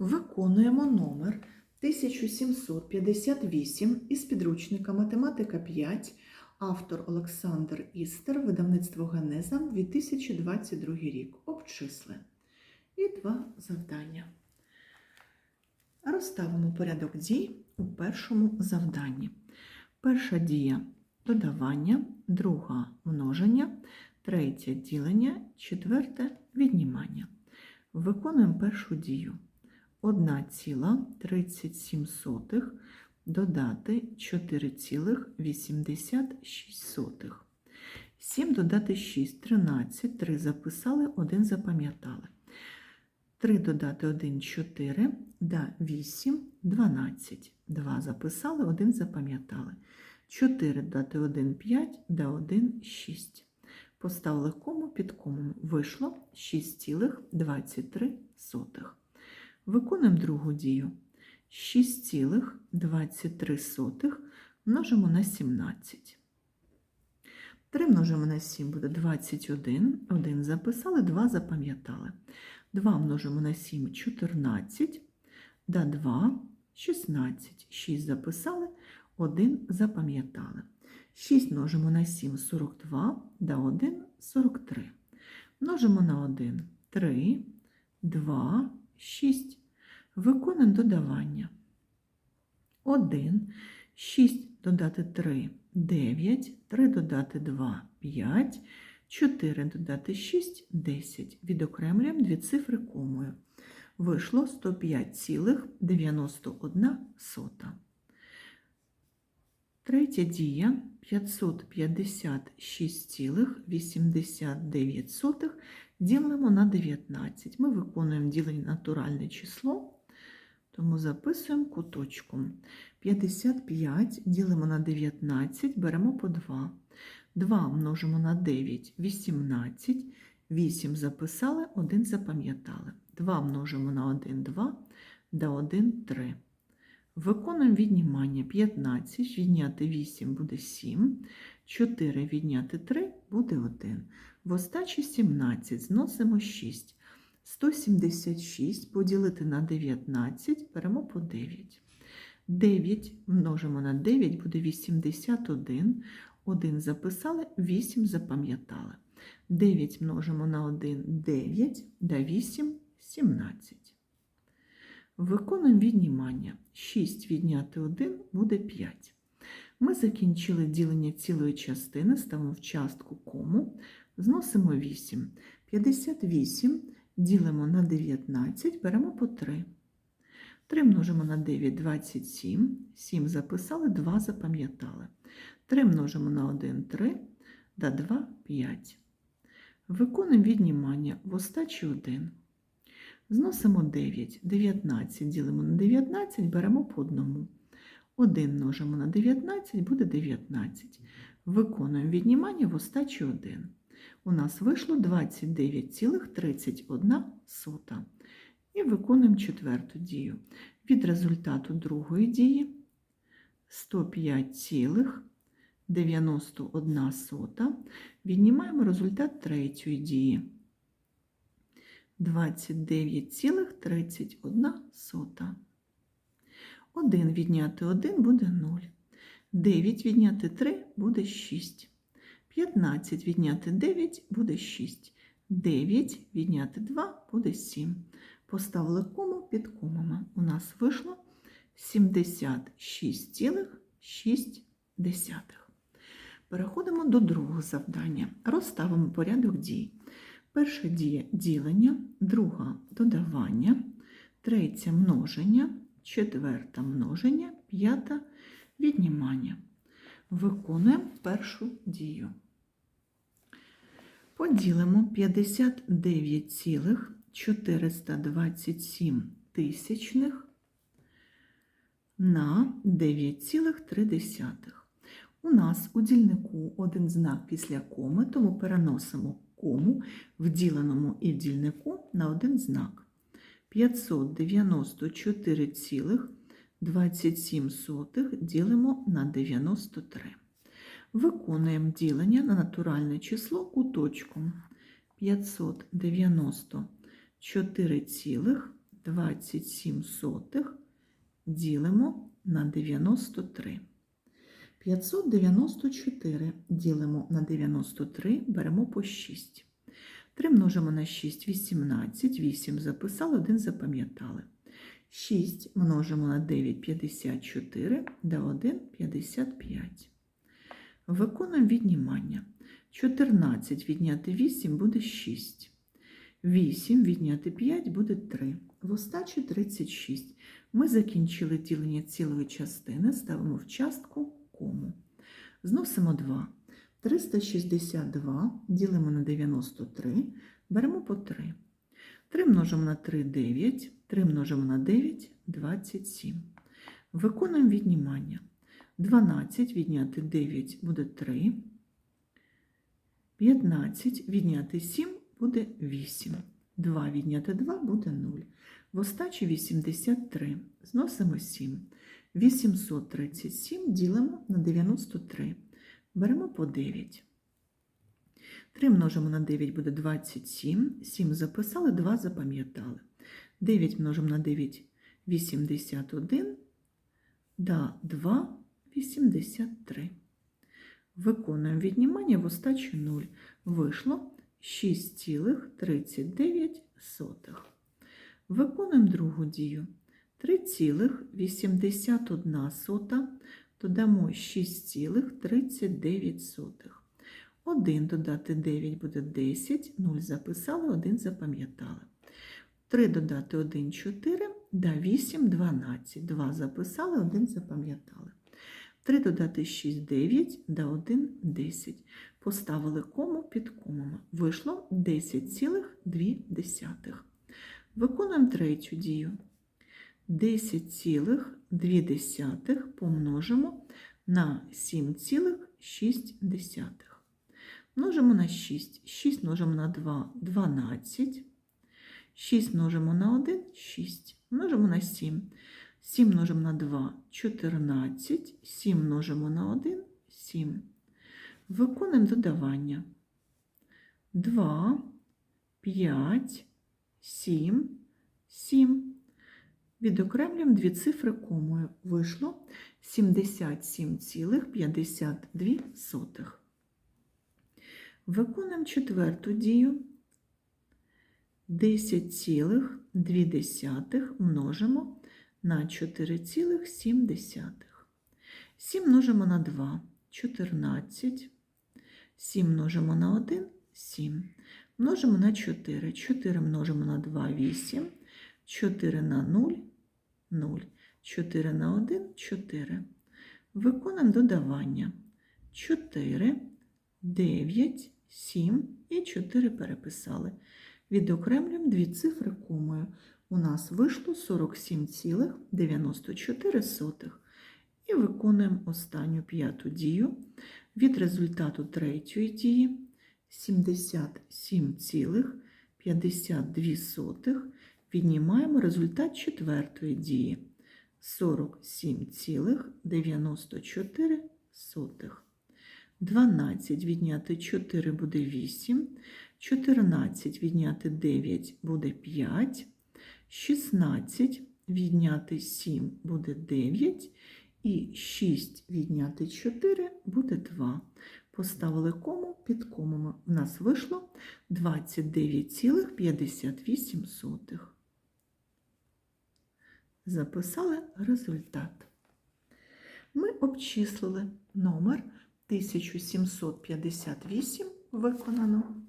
Виконуємо номер 1758 із підручника Математика 5, автор Олександр Істер, видавництво Генеза, 2022 рік. Обчисли. І два завдання. Розставимо порядок дій у першому завданні. Перша дія додавання, друга множення, третє ділення, четверте віднімання. Виконуємо першу дію. 1,37 додати 4,86. 7 додати 6, 13, 3 записали, 1 запам'ятали. 3 додати 1, 4, да 8, 12. 2 записали, 1 запам'ятали. 4 додати 1, 5, да 1, 6. Поставили кому під комом. Вийшло 6,23. Виконуємо другу дію. 6,23 множимо на 17. 3 множимо на 7 буде 21. 1 записали, 2 запам'ятали. 2 множимо на 7 14. Да 2 16. 6 записали, 1 запам'ятали. 6 множимо на 7 42, да 1 43. Множимо на 1 3, 2, 6. Виконуємо додавання. 1, 6 додати 3, 9, 3 додати 2, 5, 4 додати 6, 10. Відокремлюємо дві цифри комою. Вийшло 105,91. Третя дія 556,89 ділимо на 19. Ми виконуємо ділення натуральне число, тому записуємо куточком. 55 ділимо на 19, беремо по 2. 2 множимо на 9, 18. 8 записали, 1 запам'ятали. 2 множимо на 1, 2, да 1, 3. Виконуємо віднімання 15, відняти 8 буде 7, 4 відняти 3 буде 1. В остачі 17 зносимо 6. 176 поділити на 19, беремо по 9. 9 множимо на 9 буде 81. 1 записали, 8 запам'ятали. 9 множимо на 1 9, да 8 17. Виконуємо віднімання. 6 відняти 1 буде 5. Ми закінчили ділення цілої частини, ставимо в частку кому, зносимо 8. 58 ділимо на 19, беремо по 3. 3 множимо на 9 27, 7 записали, 2 запам'ятали. 3 множимо на 1 3, да 2 5. Виконуємо віднімання в остачі 1. Зносимо 9, 19 ділимо на 19, беремо по одному. 1 множимо на 19, буде 19. Виконуємо віднімання в остачі 1. У нас вийшло 29,31. І виконуємо четверту дію. Від результату другої дії 105,91. Віднімаємо результат третьої дії. 29,31. 1 відняти 1 буде 0. 9 відняти 3 буде 6. 15 відняти 9 буде 6. 9 відняти 2 буде 7. Поставили кому під комами. У нас вийшло 76,6. Переходимо до другого завдання. Розставимо порядок дій. Перша дія ділення, друга додавання, третя множення, четверта множення, п'ята віднімання. Виконуємо першу дію. Поділимо 59,427 тисячних на 9,3. У нас у дільнику один знак після коми, тому переносимо кому в діленому і дільнику на один знак. 594,27 ділимо на 93. Виконуємо ділення на натуральне число куточком. 594,27 ділимо на 93. 594 ділимо на 93, беремо по 6. 3 множимо на 6 – 18, 8 записали, 1 запам'ятали. 6 множимо на 9 – 54, да 1 – 55. Виконуємо віднімання. 14 відняти 8 буде 6. 8 відняти 5 буде 3. В остачі 36. Ми закінчили ділення цілої частини, ставимо в частку кому. Зносимо 2. 362 ділимо на 93, беремо по 3. 3 множимо на 3 – 9, 3 множимо на 9 – 27. Виконуємо віднімання. 12 відняти 9 буде 3. 15 відняти 7 буде 8. 2 відняти 2 буде 0. В остачі 83. Зносимо 7. 837 ділимо на 93. Беремо по 9. 3 множимо на 9 буде 27. 7 записали, 2 запам'ятали. 9 множимо на 9 – 81. Да, 2 – 83. Виконуємо віднімання в остачі 0. Вийшло 6,39. Виконуємо другу дію. 3,81 додамо 6,39. 1 додати 9 буде 10, 0 записали, 1 запам'ятали. 3 додати 1 – 4, да 8 – 12. 2 записали, 1 запам'ятали. 3 додати 6 – 9, да 1 – 10. Поставили кому під комами. Вийшло 10,2. Виконуємо третю дію. 10,2 помножимо на 7,6. Множимо на 6. 6 множимо на 2 – 12. 6 множимо на 1 – 6. Множимо на 7. 7 множимо на 2 – 14. 7 множимо на 1 – 7. Виконуємо додавання. 2, 5, 7, 7. Відокремлюємо дві цифри комою. Вийшло 77,52. Виконуємо четверту дію. 10,2 множимо на 4,7. 7 множимо на 2 – 14. 7 множимо на 1 – 7. Множимо на 4. 4 множимо на 2 – 8. 4 на 0 – 0. 4 на 1 – 4. Виконуємо додавання. 4, 9, 7 і 4 переписали. Відокремлюємо дві цифри комою. У нас вийшло 47,94. І виконуємо останню п'яту дію. Від результату третьої дії 77,52 віднімаємо результат четвертої дії 47,94. 12 відняти 4 буде 8, 14 відняти 9 буде 5, 16 відняти 7 буде 9, і 6 відняти 4 буде 2. Поставили кому під комами. У нас вийшло 29,58. Записали результат. Ми обчислили номер 1758 виконано.